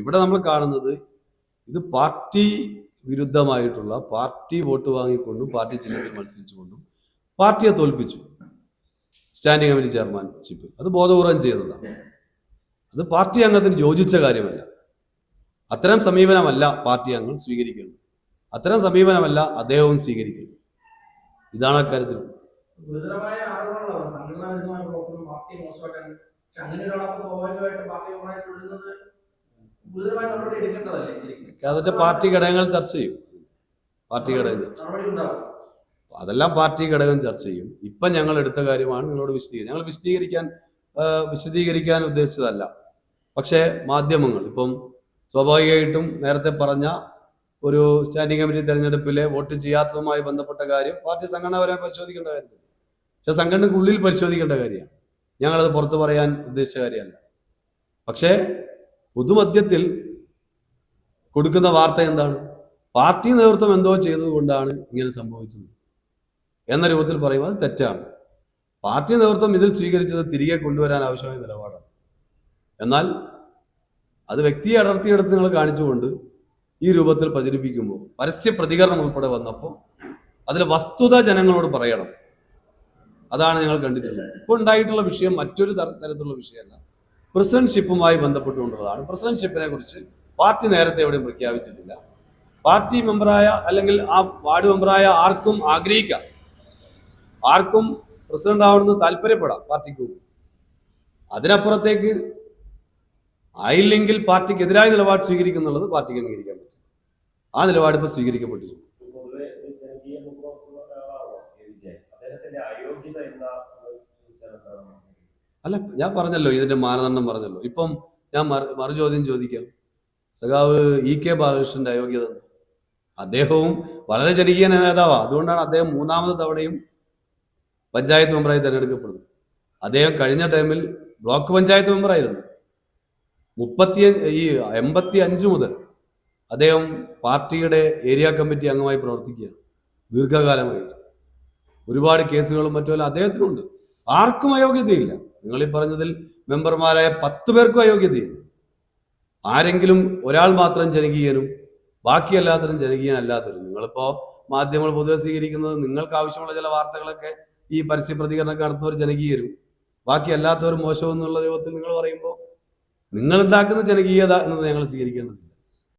ഇവിടെ നമ്മൾ കാണുന്നത് ഇത് പാർട്ടി വിരുദ്ധമായിട്ടുള്ള പാർട്ടി വോട്ട് വാങ്ങിക്കൊണ്ടും പാർട്ടി ചിഹ്നത്തിൽ മത്സരിച്ചുകൊണ്ടും പാർട്ടിയെ തോൽപ്പിച്ചു. Standing committee chairmanship. അത് ബോധപൂർവം ചെയ്തതാണ്. അത് പാർട്ടി അംഗത്തിന് യോജിച്ച കാര്യമല്ല. അത്തരം സമീപനമല്ല പാർട്ടി അംഗം സ്വീകരിക്കുന്നത് അത്തരം സമീപനമല്ല അദ്ദേഹവും സ്വീകരിക്കുന്നത് ഇതാണ് അക്കാര്യത്തിൽ. അങ്ങനെ പാർട്ടി അതിന്റെ പാർട്ടി ഘടകങ്ങൾ ചർച്ച ചെയ്യും. പാർട്ടി ഘടകം ചർച്ച അതെല്ലാം പാർട്ടി ഘടകം ചർച്ച ചെയ്യും. ഇപ്പൊ ഞങ്ങൾ എടുത്ത കാര്യമാണ് നിങ്ങളോട് വിശദീകരിക്കുക ഞങ്ങൾ വിശദീകരിക്കാൻ വിശദീകരിക്കാൻ ഉദ്ദേശിച്ചതല്ല. പക്ഷേ മാധ്യമങ്ങൾ ഇപ്പം സ്വാഭാവികമായിട്ടും നേരത്തെ പറഞ്ഞ ഒരു സ്റ്റാൻഡിംഗ് കമ്മിറ്റി തെരഞ്ഞെടുപ്പിലെ വോട്ട് ചെയ്യാത്തതുമായി ബന്ധപ്പെട്ട കാര്യം പാർട്ടി സംഘടനാപരമായി പരിശോധിക്കേണ്ട കാര്യമില്ല. പക്ഷെ സംഘടനക്കുള്ളിൽ പരിശോധിക്കേണ്ട കാര്യമാണ്. ഞങ്ങളത് പുറത്തു പറയാൻ ഉദ്ദേശിച്ച കാര്യമല്ല. പക്ഷേ പൊതുമധ്യത്തിൽ കൊടുക്കുന്ന വാർത്ത എന്താണ്? പാർട്ടി നേതൃത്വം എന്തോ ചെയ്തതുകൊണ്ടാണ് ഇങ്ങനെ സംഭവിച്ചത്. എന്ന രൂപത്തിൽ പറയും അത് തെറ്റാണ്. പാർട്ടി നേതൃത്വം ഇതിൽ സ്വീകരിച്ചത് തിരികെ കൊണ്ടുവരാൻ ആവശ്യമായ നിലപാടാണ്. എന്നാൽ അത് വ്യക്തിയെ അടർത്തിയെടുത്ത് നിങ്ങൾ കാണിച്ചുകൊണ്ട് ഈ രൂപത്തിൽ പ്രചരിപ്പിക്കുമ്പോൾ പരസ്യ പ്രതികരണം ഉൾപ്പെടെ വന്നപ്പോൾ അതിൽ വസ്തുത ജനങ്ങളോട് പറയണം. അതാണ് ഞങ്ങൾ കണ്ടിട്ടുള്ളത്. ഇപ്പോൾ ഉണ്ടായിട്ടുള്ള വിഷയം മറ്റൊരു തരത്തിലുള്ള വിഷയമല്ല. പ്രസിഡന്റ്ഷിപ്പുമായി ബന്ധപ്പെട്ടുകൊണ്ടുള്ളതാണ്. പ്രസിഡൻഷിപ്പിനെ കുറിച്ച് പാർട്ടി നേരത്തെ എവിടെയും പ്രഖ്യാപിച്ചിട്ടില്ല. പാർട്ടി മെമ്പറായ അല്ലെങ്കിൽ ആ വാർഡ് മെമ്പറായ ആർക്കും ആഗ്രഹിക്കാം. ആർക്കും പ്രസിഡന്റ് ആവണമെന്ന് താല്പര്യപ്പെടാം പാർട്ടിക്ക് അതിനപ്പുറത്തേക്ക് ആയില്ലെങ്കിൽ പാർട്ടിക്ക് എതിരായ നിലപാട് സ്വീകരിക്കുന്നുള്ളത് പാർട്ടിക്ക് അംഗീകരിക്കാൻ പറ്റും ആ നിലപാട് ഇപ്പോൾ സ്വീകരിക്കപ്പെട്ടിട്ടുണ്ട് പൊതുവെ ഒരു ജനകീയ മുഖമുള്ള ഒരാളാണോ എ വിജയൻ അദ്ദേഹത്തിന്റെ അയോഗ്യത എന്താ എന്ന് ചോദിച്ചാൽ എന്താണ് മറുപടി? അല്ല ഞാൻ പറഞ്ഞല്ലോ ഇതിന്റെ മാനദണ്ഡം പറഞ്ഞല്ലോ. ഇപ്പം ഞാൻ മറു ചോദ്യം ചോദിക്കാം. സഖാവ് ഇ കെ ബാലകൃഷ്ണന്റെ അയോഗ്യത? അദ്ദേഹവും വളരെ ജനകീയ നേതാവാണ് അതുകൊണ്ടാണ് അദ്ദേഹം മൂന്നാമത് തവണയും പഞ്ചായത്ത് മെമ്പറായി തിരഞ്ഞെടുക്കപ്പെടുന്നത്. അദ്ദേഹം കഴിഞ്ഞ ടൈമിൽ ബ്ലോക്ക് പഞ്ചായത്ത് മെമ്പറായിരുന്നു. മുപ്പത്തി ഈ എൺപത്തി അഞ്ച് മുതൽ അദ്ദേഹം പാർട്ടിയുടെ ഏരിയ കമ്മിറ്റി അംഗമായി പ്രവർത്തിക്കുകയാണ്. ദീർഘകാലമായിട്ട്. ഒരുപാട് കേസുകളും മറ്റുമല്ല അദ്ദേഹത്തിനുണ്ട്. ആർക്കും അയോഗ്യതയില്ല. നിങ്ങൾ ഈ പറഞ്ഞതിൽ മെമ്പർമാരായ പത്ത് പേർക്കും അയോഗ്യതയില്ല. ആരെങ്കിലും ഒരാൾ മാത്രം ജനകീയനും ബാക്കി എല്ലാത്തരും ജനകീയനല്ലാത്തവരും നിങ്ങളിപ്പോ മാധ്യമങ്ങൾ പൊതുവെ സ്വീകരിക്കുന്നത് നിങ്ങൾക്ക് ആവശ്യമുള്ള ചില വാർത്തകളൊക്കെ ഈ പരസ്യ പ്രതികരണമൊക്കെ നടത്തുന്നവർ ജനകീയരും ബാക്കി അല്ലാത്തവർ മോശം എന്നുള്ള രൂപത്തിൽ നിങ്ങൾ പറയുമ്പോൾ നിങ്ങൾ ഉണ്ടാക്കുന്ന ജനകീയത എന്നത് ഞങ്ങൾ സ്വീകരിക്കേണ്ടതില്ല.